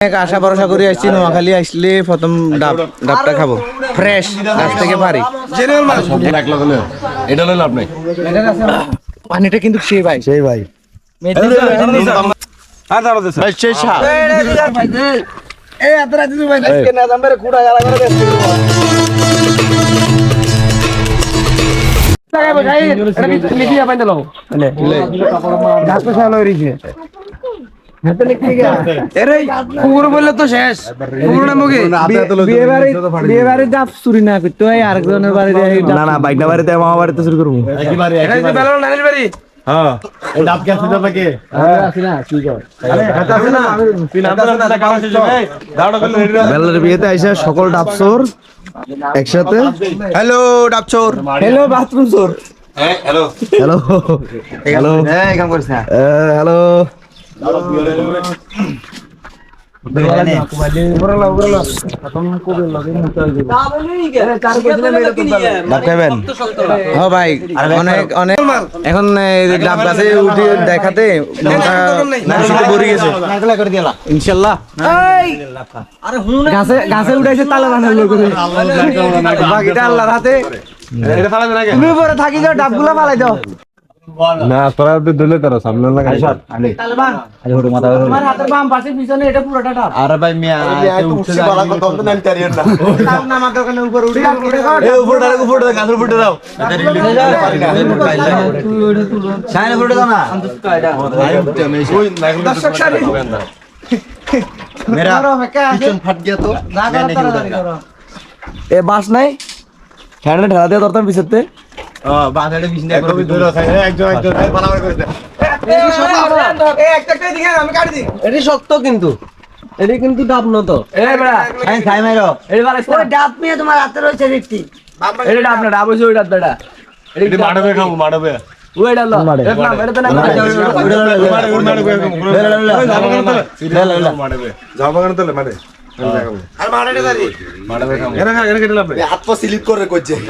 অনেক আশা ভরসা করে আসছি নোয়াখালী আসলে প্রথম ডাব ডাবটা খাব। ফ্রেশ গাছ থেকে পারি। এটা লইল আপনি পানিটা কিন্তু সেই ভাই। সেই ভাই। কুকুর বললে তো শেষ। কুকুর না মুখে বিয়ে বাড়ি ডাব চুরি না করতে হয় আরেকজনের বাড়ি না না বাইকটা বাড়িতে মামা বাড়িতে চুরি করব। বেলার বিয়েতে আইসা সকল ডাবচোর একসাথে। হ্যালো ডাবচোর হ্যালো বাথরুম চোর। হ্যালো। হ্যালো। হ্যালো। ডাব এখন ডাব গাছে উঠে দেখাতে গেছে ইনশাল্লাহ গাছে গাছে উঠাইছে তালা বাকিটা আল্লাহর হাতে থাকি যাও ডাবগুলা ফালাই দাও না তোরা তো দিলে তারা সামনে লাগা তোমার হাতের বাম পাশে পিছনে এটা পুরোটা ডাব আরে ভাই মিয়া উঠছে ডাব নামার দোকানে উপর উঠে এ উপরে দাও উপরে দাও গাছের উপরে দাও। সাইনে ফুটে দাও না। ওই দর্শক সারি। মেরা পিছন ফাট গিয়া তো। এ বাস নাই? হ্যান্ডে ঢালা দিয়ে ধরতাম পিছতে এটি শক্ত কিন্তু এটি কিন্তু ডাব নত ডাব নিয়ে তোমার হাতে রয়েছে দেখছি এটা ডাব না ডাব হইছে ওই ডাব দাদা মাডবে খাব মাডবে ওই ডাব না এটা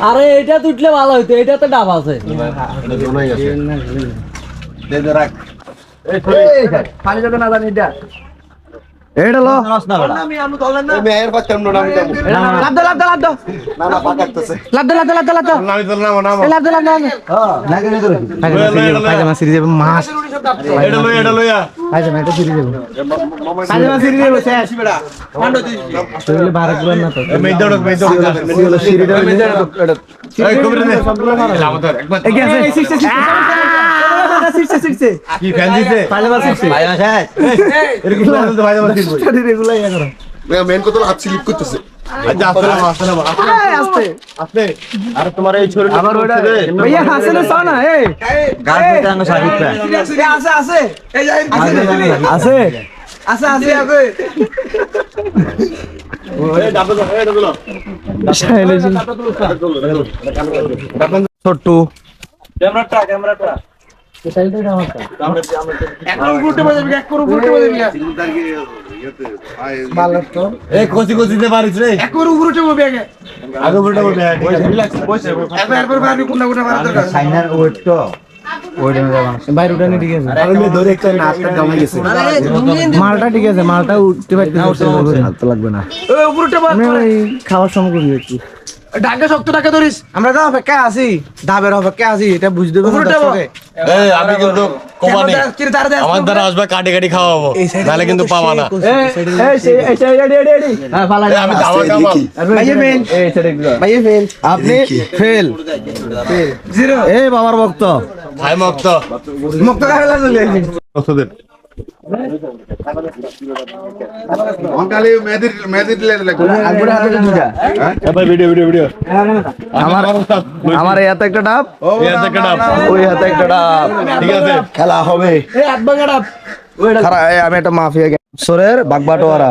আরে এটা তুটলে ভালো হইতো এটা তো ডাব আছে। পানি যাতে না জানি এটা। এটা লো লাভ দাও লাভ দাও লাভ দাও লাভ দাও লাভ দাও লাভ দাও লাভ দাও নামি তলে নামো নামো লাভ দাও লাভ দাও পায়জামা সিরি যাবে মাছ এটা লই এটা লইয়া পায়জামা এটা সিরি যাবে পায়জামা সিরি যাবে শেষ শরীরে বারে গুলো না তো মেই দড় মেই দড় সিরিটা এই কবির নে একবার এগিয়ে আছে সিক্সে সিক্সে কি ফ্যান দিতে পায়জামা সিক্সে পায়জামা শেষ এরকম দিতে ভাই আমার স্টাডি রেগুলার ইয়া করো। আচ্ছা আসলে আসলে আস্তে আসলে আরে তোমার এই ছড়ি আবার ওইটা ভাইয়া হাসে না এই। গাছ দিতে আনো সাহিত্য এ আছে আছে আছে আছে ছোট্ট। ক্যামেরাটা ক্যামেরাটা। মালটা ঠিক আছে মালটা উঠতে পারতেছে হাতে লাগবে না। খাওয়ার সময় করি একটু ডাকে শক্ত ডাকে ধরিস। আমরা তো অপেক্ষায় আছি। ডাবের অপেক্ষায় আছি এটা বুঝতে পারবে এই আমি কিন্তু আমার দ্বারা আসবে কাটি কাটি খাওয়াবো। নাহলে কিন্তু পাবা না। আমি দাওয়া খাব আপনি ফেল। এই বাবার ভক্ত। ভাই মক্ত মুক্ত কাহেলা চলে ওষুধের ভাই ভিডিও ভিডিও ভিডিও আমার হাতে একটা ডাব একটা ডাব। ওই হাতে একটা ডাব ঠিক আছে খেলা হবে খারা- আমি একটা মাফিয়া সোরের বাগবাটোয়ারা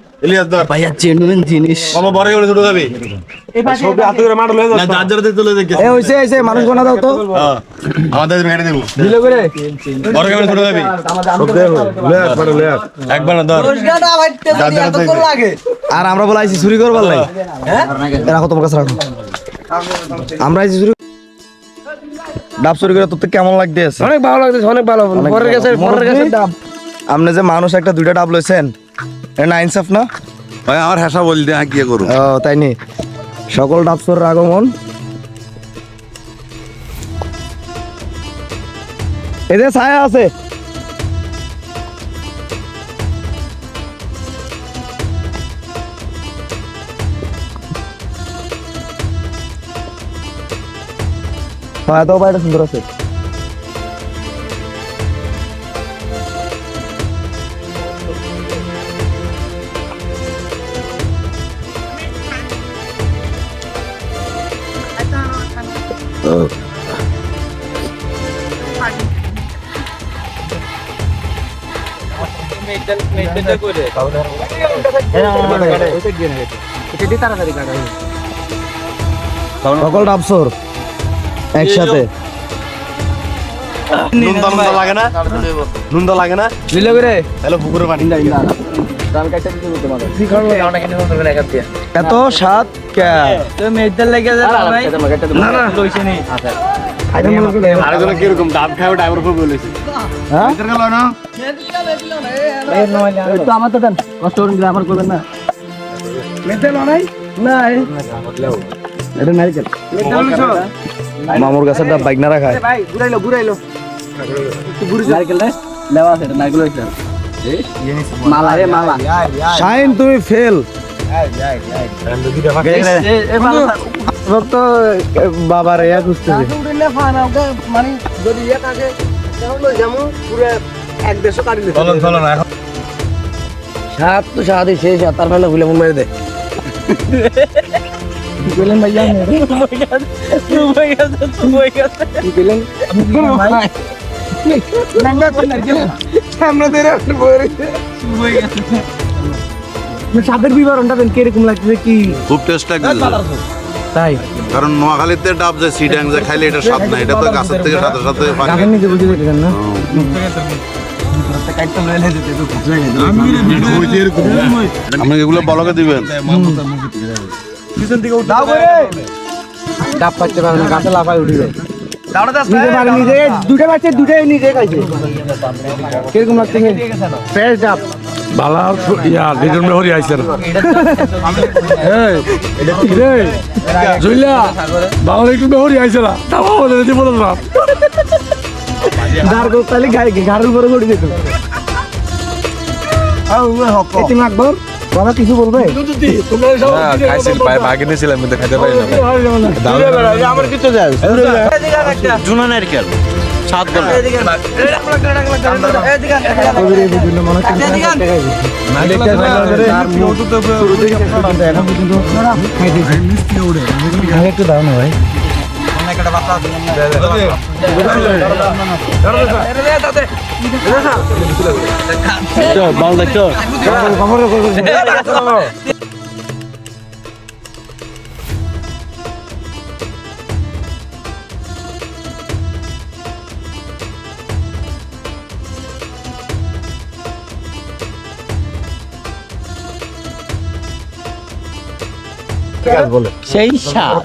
ধরো এই ধরো মাল ধরো কেন ধরো ধরো ধরো ধরো ধরো এই ইলিয়াস ধর। ভাইয়া জেনুইন জিনিস। মামা বড় গেলে ছোট যাবি সবই হাতে করে মাঠে লয়ে না যার যার দিয়ে তুলে দেখে এ হইছে হইছে মানুষ কোনা দাও তো। হ্যাঁ আমাদের মেরে দেবো। দিলে করে। বড় গেলে ছোট যাবি সব দে লয়ে আস লয়ে একবার না ধর। যার যার দেখবে আর আমরা বলে আইছি চুরি করবার লাই। হ্যাঁ? রাখো তোমার কাছে রাখো। আমরা আইছি চুরি ডাব চুরি করে তোর কেমন লাগতেছে? অনেক ভালো লাগতেছে অনেক ভালো। পরের কাছে পরের কাছে ডাব। আপনি যে মানুষ একটা দুইটা ডাব লইছেন না ইনসাফ না? ভাই আমার হাসা বলি দিয়ে কি করুন ও তাই নি? সকল ডাবসরের আগমন। ছায়া আছে। ছায়া তো বাইরে সুন্দর আছে। সকল ডাবসর একসাথে। লাগে না? নুন দা লাগে না? দিলে করে হ্যালো পুকুরের পানি এত স্বাদ কে। না না আরেকজন কীরকম ডাব খাবে ড্রাইভার খুব বলেছে হ্যাঁ? তো আমার তো দেন। কষ্ট করে গ্রামার করবেন না। মামুর গাছের ডাব। বাইক না রাখায় নারকেল আছে নারকেল মালা রে মালা। শাইন তুমি ফেল তো বাবার ইয়া খুঁজতেছে মানে যদি ইয়ে থাকে তাহলে যেমন পুরো এক দেড়শো কাটি চলুন চলুন এখন সাত তো সাতই শেষ আর তার মানে ভুলে মেরে দে বললেন ভাইয়া সাদের বিবরণটা দেন কীরকম লাগতেছে কি? খুব টেস্ট লাগছে তাই? কারণ নোয়াখালীতে ডাব যে সিডাং যে খাইলে এটা স্বাদ না এটা তো গাছের থেকে সাথে সাথে গাছের নিচে বুঝে দেখেছেন না। আপনি এগুলো বলকে দিবেন? ডাব পাইতে পারে না গাছে লাফায় উঠে যায়। দুটো বাচ্চা দুটোই নিজে খাইছে। কীরকম লাগছে ফ্রেশ ডাব। বালা ইয়া লিটন মেহরি আইছে না। এই রে? জুইলা বাবা লিটন মেহরি আইছে না। তাও বলে দিতে বলো না। করতে ঘাড়ের উপরে গড়ি যেত? এতে আকবর বাবা কিছু বলবে? খাইছিল পায় ভাগে নিয়েছিলাম কিন্তু খাইতে পারি না। আমার কিছু যায় জুনা নারকেল স্বাদ বলে একটু দাও না ভাই। বাল দেখছ সেই সাত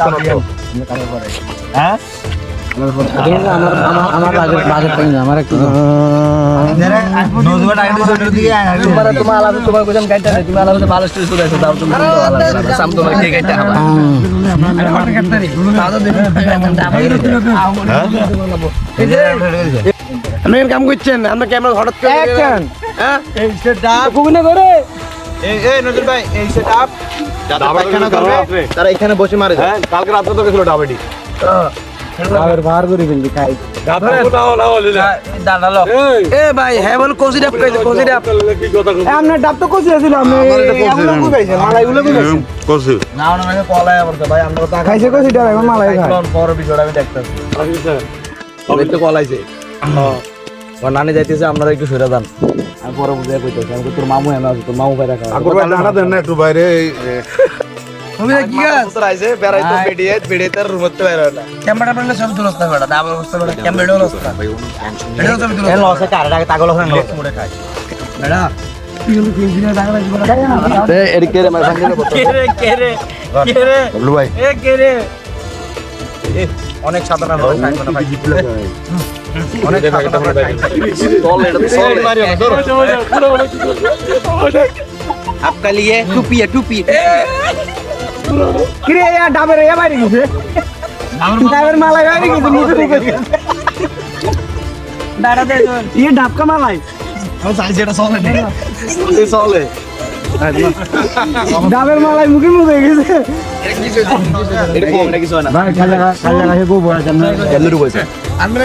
আমার আমার বাজেট বাজেট আমার একটু তোমার তোমার আলাদা তোমার কইলাম গাইটা তুমি আলাদা ভালো স্টোরি শুনে আছো দাও তুমি সাম তোমার কে গাইটা হবে। আপনি কাম করছেন? আমরা ক্যামেরা হঠাৎ করে হ্যাঁ? এই সেটা কোনে করে এই এই নজর ভাই এই সেটা করবে তারা এখানে বসে মারে হ্যাঁ কালকে রাত্রে তো গেছিল ডাবেটি আবার বার করে ফেলবি খাই। হ্যাঁ। মানে কলাইছে আমার নানি যাইতেছে আপনারা একটু সরে যান। আমি পরে বুঝে কইতেছি আমি তোর মামু এনে আছে তোর মামু বাইরে খাওয়া আগর ভাই দাঁড়া দেন না একটু বাইরে তুমি কি গাছ আইছে তার রুমত ক্যামেরা সব দাবার অবস্থা ক্যামেরা এটা কার তাগল হন অনেক ভাই। অনেক সাধনা হবে চল এটা চল आपका लिए टूपी है टूपी কিরে ইয়া ডাবের ইয়া বাইরে গেছে ডাবের মালাই বাইরে গেছে মুখের উপরে দাঁড়া দে ইয়ে ডাবকা মালাই চলে ডাবের মালাই মুখে মুখে গেছে এটা কম না কিছু হয় না ভাই খালি খালি গোবর আছে না কেমনে ঢুকেছে আমরা